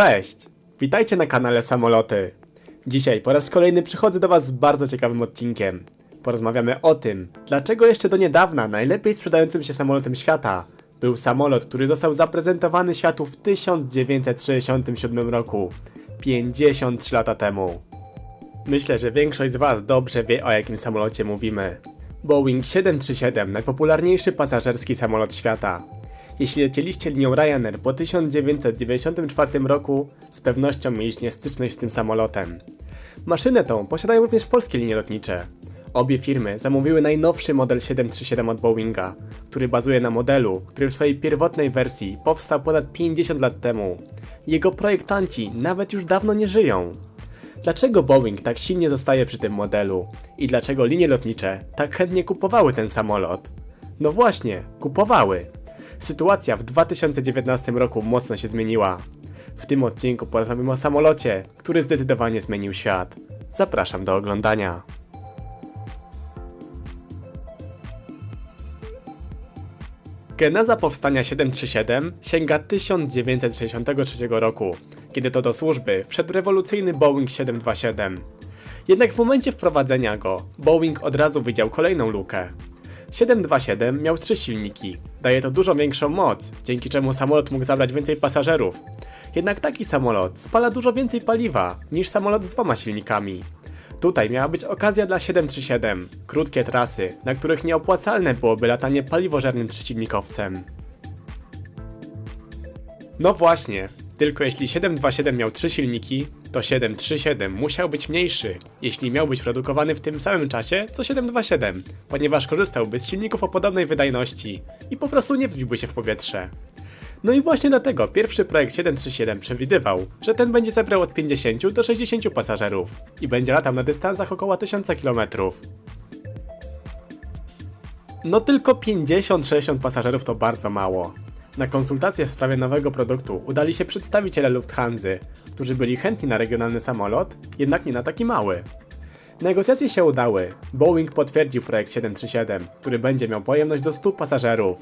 Cześć! Witajcie na kanale Samoloty. Dzisiaj po raz kolejny przychodzę do Was z bardzo ciekawym odcinkiem. Porozmawiamy o tym, dlaczego jeszcze do niedawna najlepiej sprzedającym się samolotem świata był samolot, który został zaprezentowany światu w 1967 roku, 53 lata temu. Myślę, że większość z Was dobrze wie o jakim samolocie mówimy. Boeing 737, najpopularniejszy pasażerski samolot świata. Jeśli lecieliście linią Ryanair po 1994 roku, z pewnością mieliście styczność z tym samolotem. Maszynę tą posiadają również polskie linie lotnicze. Obie firmy zamówiły najnowszy model 737 od Boeinga, który bazuje na modelu, który w swojej pierwotnej wersji powstał ponad 50 lat temu. Jego projektanci nawet już dawno nie żyją. Dlaczego Boeing tak silnie zostaje przy tym modelu? I dlaczego linie lotnicze tak chętnie kupowały ten samolot? No właśnie, kupowały. Sytuacja w 2019 roku mocno się zmieniła. W tym odcinku porozmawiamy o samolocie, który zdecydowanie zmienił świat. Zapraszam do oglądania. Geneza powstania 737 sięga 1963 roku, kiedy to do służby wszedł rewolucyjny Boeing 727. Jednak w momencie wprowadzenia go, Boeing od razu widział kolejną lukę. 727 miał trzy silniki, daje to dużo większą moc, dzięki czemu samolot mógł zabrać więcej pasażerów. Jednak taki samolot spala dużo więcej paliwa niż samolot z dwoma silnikami. Tutaj miała być okazja dla 737, krótkie trasy, na których nieopłacalne byłoby latanie paliwożernym trzysilnikowcem. No właśnie, tylko jeśli 727 miał trzy silniki, to 737 musiał być mniejszy, jeśli miał być produkowany w tym samym czasie co 727, ponieważ korzystałby z silników o podobnej wydajności i po prostu nie wzbiłby się w powietrze. No i właśnie dlatego pierwszy projekt 737 przewidywał, że ten będzie zebrał od 50 do 60 pasażerów i będzie latał na dystansach około 1000 km. No tylko 50-60 pasażerów to bardzo mało. Na konsultacje w sprawie nowego produktu udali się przedstawiciele Lufthansa, którzy byli chętni na regionalny samolot, jednak nie na taki mały. Negocjacje się udały. Boeing potwierdził projekt 737, który będzie miał pojemność do 100 pasażerów.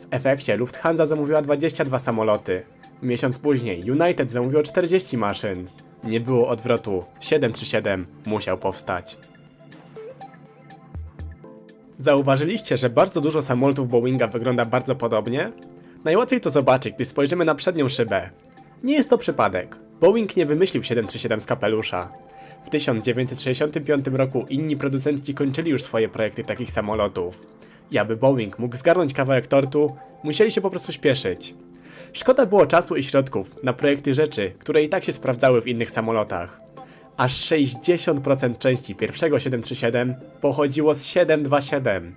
W efekcie Lufthansa zamówiła 22 samoloty. Miesiąc później United zamówiło 40 maszyn. Nie było odwrotu. 737 musiał powstać. Zauważyliście, że bardzo dużo samolotów Boeinga wygląda bardzo podobnie? Najłatwiej to zobaczyć, gdy spojrzymy na przednią szybę. Nie jest to przypadek. Boeing nie wymyślił 737 z kapelusza. W 1965 roku inni producenci kończyli już swoje projekty takich samolotów. I aby Boeing mógł zgarnąć kawałek tortu, musieli się po prostu śpieszyć. Szkoda było czasu i środków na projekty rzeczy, które i tak się sprawdzały w innych samolotach. Aż 60% części pierwszego 737 pochodziło z 727.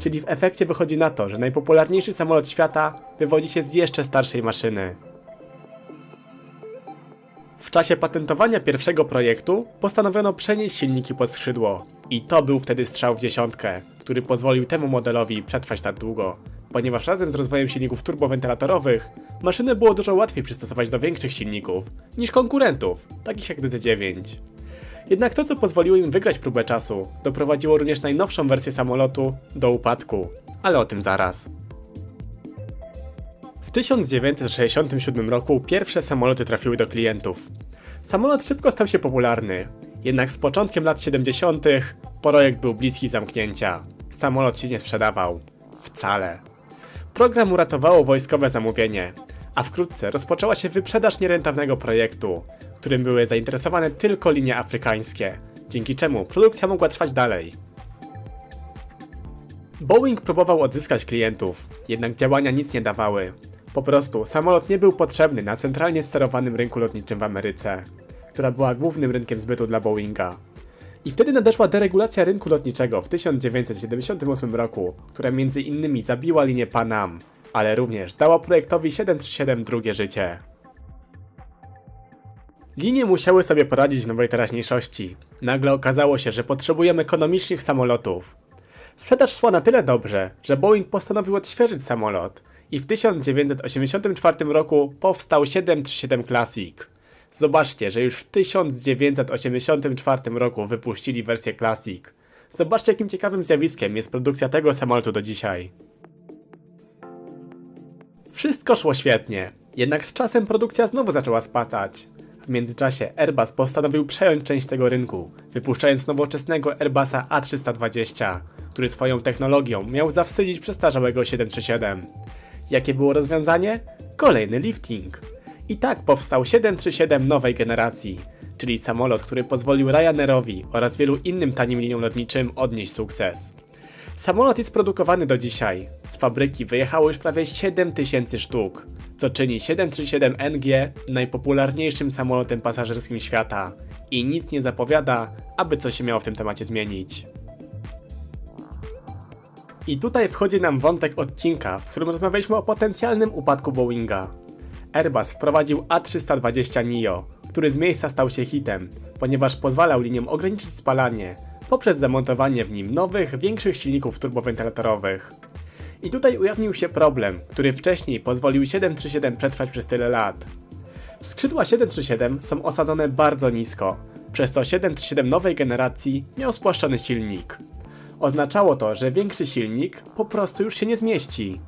Czyli w efekcie wychodzi na to, że najpopularniejszy samolot świata wywodzi się z jeszcze starszej maszyny. W czasie patentowania pierwszego projektu postanowiono przenieść silniki pod skrzydło. I to był wtedy strzał w dziesiątkę, który pozwolił temu modelowi przetrwać tak długo, ponieważ razem z rozwojem silników turbowentylatorowych maszynę było dużo łatwiej przystosować do większych silników niż konkurentów, takich jak DC-9. Jednak to, co pozwoliło im wygrać próbę czasu, doprowadziło również najnowszą wersję samolotu do upadku, ale o tym zaraz. W 1967 roku pierwsze samoloty trafiły do klientów. Samolot szybko stał się popularny, jednak z początkiem lat 70. projekt był bliski zamknięcia. Samolot się nie sprzedawał. Wcale. Program uratowało wojskowe zamówienie, a wkrótce rozpoczęła się wyprzedaż nierentownego projektu, którym były zainteresowane tylko linie afrykańskie, dzięki czemu produkcja mogła trwać dalej. Boeing próbował odzyskać klientów, jednak działania nic nie dawały. Po prostu samolot nie był potrzebny na centralnie sterowanym rynku lotniczym w Ameryce, która była głównym rynkiem zbytu dla Boeinga. I wtedy nadeszła deregulacja rynku lotniczego w 1978 roku, która między innymi zabiła linię Pan Am, ale również dała projektowi 737 drugie życie. Linie musiały sobie poradzić w nowej teraźniejszości. Nagle okazało się, że potrzebujemy ekonomicznych samolotów. Sprzedaż szła na tyle dobrze, że Boeing postanowił odświeżyć samolot i w 1984 roku powstał 737 Classic. Zobaczcie, że już w 1984 roku wypuścili wersję Classic. Zobaczcie jakim ciekawym zjawiskiem jest produkcja tego samolotu do dzisiaj. Wszystko szło świetnie. Jednak z czasem produkcja znowu zaczęła spadać. Międzyczasie Airbus postanowił przejąć część tego rynku, wypuszczając nowoczesnego Airbusa A320, który swoją technologią miał zawstydzić przestarzałego 737. Jakie było rozwiązanie? Kolejny lifting. I tak powstał 737 nowej generacji, czyli samolot, który pozwolił Ryanairowi oraz wielu innym tanim liniom lotniczym odnieść sukces. Samolot jest produkowany do dzisiaj. Z fabryki wyjechało już prawie 7000 sztuk, co czyni 737NG najpopularniejszym samolotem pasażerskim świata i nic nie zapowiada, aby coś się miało w tym temacie zmienić. I tutaj wchodzi nam wątek odcinka, w którym rozmawialiśmy o potencjalnym upadku Boeinga. Airbus wprowadził A320 NEO, który z miejsca stał się hitem, ponieważ pozwalał liniom ograniczyć spalanie poprzez zamontowanie w nim nowych, większych silników turbowentylatorowych. I tutaj ujawnił się problem, który wcześniej pozwolił 737 przetrwać przez tyle lat. Skrzydła 737 są osadzone bardzo nisko, przez to 737 nowej generacji miał spłaszczony silnik. Oznaczało to, że większy silnik po prostu już się nie zmieści.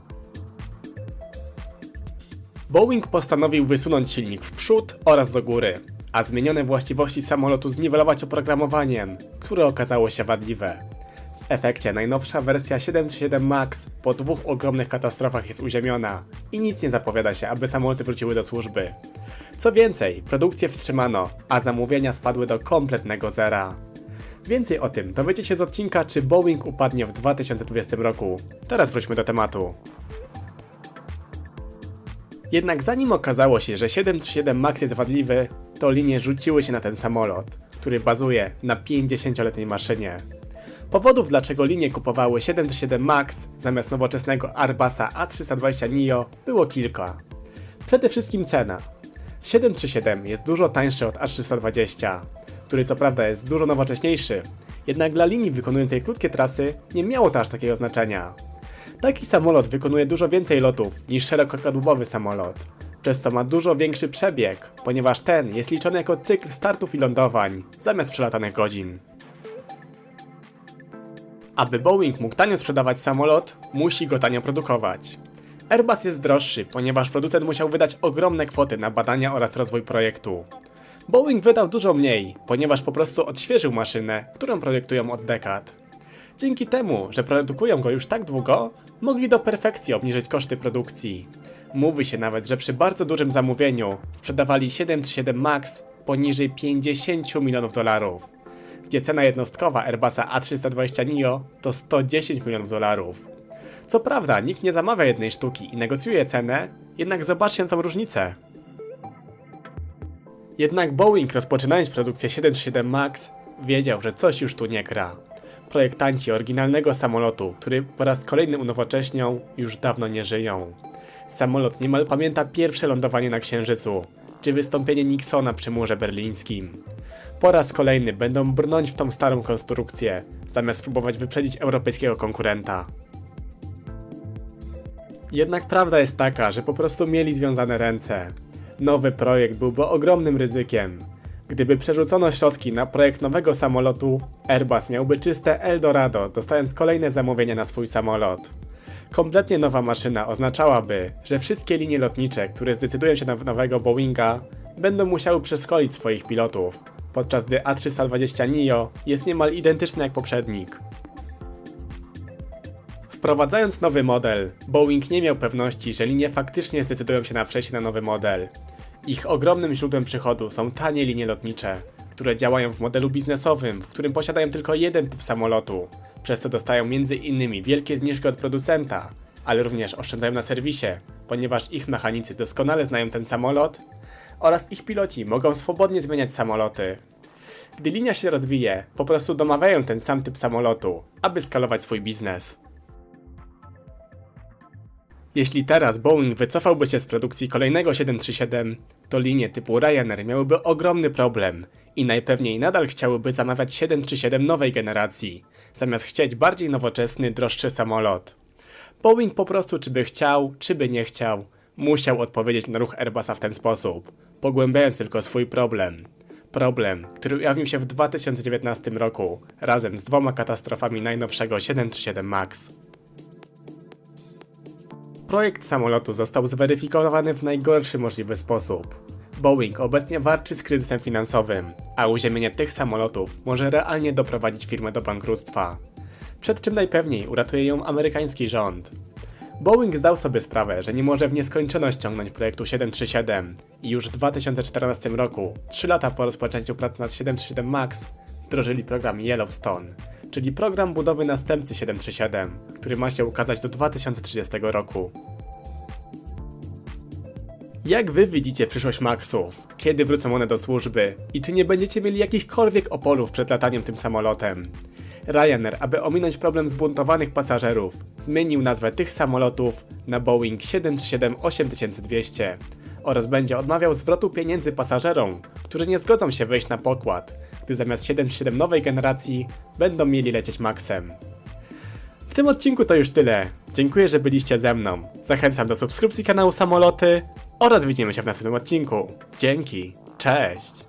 Boeing postanowił wysunąć silnik w przód oraz do góry, a zmienione właściwości samolotu zniwelować oprogramowaniem, które okazało się wadliwe. Efekcie najnowsza wersja 737 MAX po dwóch ogromnych katastrofach jest uziemiona i nic nie zapowiada się, aby samoloty wróciły do służby. Co więcej, produkcję wstrzymano, a zamówienia spadły do kompletnego zera. Więcej o tym dowiecie się z odcinka, czy Boeing upadnie w 2020 roku. Teraz wróćmy do tematu. Jednak zanim okazało się, że 737 MAX jest wadliwy, to linie rzuciły się na ten samolot, który bazuje na 50-letniej maszynie. Powodów, dlaczego linie kupowały 737 MAX zamiast nowoczesnego Airbusa A320 NEO było kilka. Przede wszystkim cena. 737 jest dużo tańszy od A320, który co prawda jest dużo nowocześniejszy, jednak dla linii wykonującej krótkie trasy nie miało to aż takiego znaczenia. Taki samolot wykonuje dużo więcej lotów niż szerokokadłubowy samolot, przez co ma dużo większy przebieg, ponieważ ten jest liczony jako cykl startów i lądowań, zamiast przelatanych godzin. Aby Boeing mógł tanio sprzedawać samolot, musi go tanio produkować. Airbus jest droższy, ponieważ producent musiał wydać ogromne kwoty na badania oraz rozwój projektu. Boeing wydał dużo mniej, ponieważ po prostu odświeżył maszynę, którą projektują od dekad. Dzięki temu, że produkują go już tak długo, mogli do perfekcji obniżyć koszty produkcji. Mówi się nawet, że przy bardzo dużym zamówieniu sprzedawali 737 MAX poniżej 50 milionów dolarów, gdzie cena jednostkowa Airbusa A320 NEO to 110 milionów dolarów. Co prawda, nikt nie zamawia jednej sztuki i negocjuje cenę, jednak zobaczcie tą różnicę. Jednak Boeing rozpoczynając produkcję 737 MAX wiedział, że coś już tu nie gra. Projektanci oryginalnego samolotu, który po raz kolejny unowocześnią, już dawno nie żyją. Samolot niemal pamięta pierwsze lądowanie na Księżycu, czy wystąpienie Nixona przy murze berlińskim. Po raz kolejny będą brnąć w tą starą konstrukcję, zamiast próbować wyprzedzić europejskiego konkurenta. Jednak prawda jest taka, że po prostu mieli związane ręce. Nowy projekt byłby ogromnym ryzykiem. Gdyby przerzucono środki na projekt nowego samolotu, Airbus miałby czyste Eldorado, dostając kolejne zamówienia na swój samolot. Kompletnie nowa maszyna oznaczałaby, że wszystkie linie lotnicze, które zdecydują się na nowego Boeinga, będą musiały przeszkolić swoich pilotów, podczas gdy A320 NEO jest niemal identyczny jak poprzednik. Wprowadzając nowy model, Boeing nie miał pewności, że linie faktycznie zdecydują się na przejście na nowy model. Ich ogromnym źródłem przychodu są tanie linie lotnicze, które działają w modelu biznesowym, w którym posiadają tylko jeden typ samolotu, przez co dostają m.in. wielkie zniżki od producenta, ale również oszczędzają na serwisie, ponieważ ich mechanicy doskonale znają ten samolot oraz ich piloci mogą swobodnie zmieniać samoloty. Gdy linia się rozwije, po prostu domawiają ten sam typ samolotu, aby skalować swój biznes. Jeśli teraz Boeing wycofałby się z produkcji kolejnego 737, to linie typu Ryanair miałyby ogromny problem i najpewniej nadal chciałyby zamawiać 737 nowej generacji, zamiast chcieć bardziej nowoczesny, droższy samolot. Boeing po prostu czy by chciał, czy by nie chciał, musiał odpowiedzieć na ruch Airbusa w ten sposób, pogłębiając tylko swój problem. Problem, który ujawnił się w 2019 roku, razem z dwoma katastrofami najnowszego 737 MAX. projekt samolotu został zweryfikowany w najgorszy możliwy sposób. Boeing obecnie walczy z kryzysem finansowym, a uziemienie tych samolotów może realnie doprowadzić firmę do bankructwa. Przed czym najpewniej uratuje ją amerykański rząd. Boeing zdał sobie sprawę, że nie może w nieskończoność ciągnąć projektu 737 i już w 2014 roku, 3 lata po rozpoczęciu prac nad 737 MAX, wdrożyli program Yellowstone, czyli program budowy następcy 737, który ma się ukazać do 2030 roku. Jak wy widzicie przyszłość Maxów? Kiedy wrócą one do służby? I czy nie będziecie mieli jakichkolwiek oporów przed lataniem tym samolotem? Ryanair, aby ominąć problem zbuntowanych pasażerów, zmienił nazwę tych samolotów na Boeing 737-8200 oraz będzie odmawiał zwrotu pieniędzy pasażerom, którzy nie zgodzą się wejść na pokład, gdy zamiast 737 nowej generacji będą mieli lecieć Maxem. W tym odcinku to już tyle. Dziękuję, że byliście ze mną. Zachęcam do subskrypcji kanału Samoloty oraz widzimy się w następnym odcinku. Dzięki. Cześć.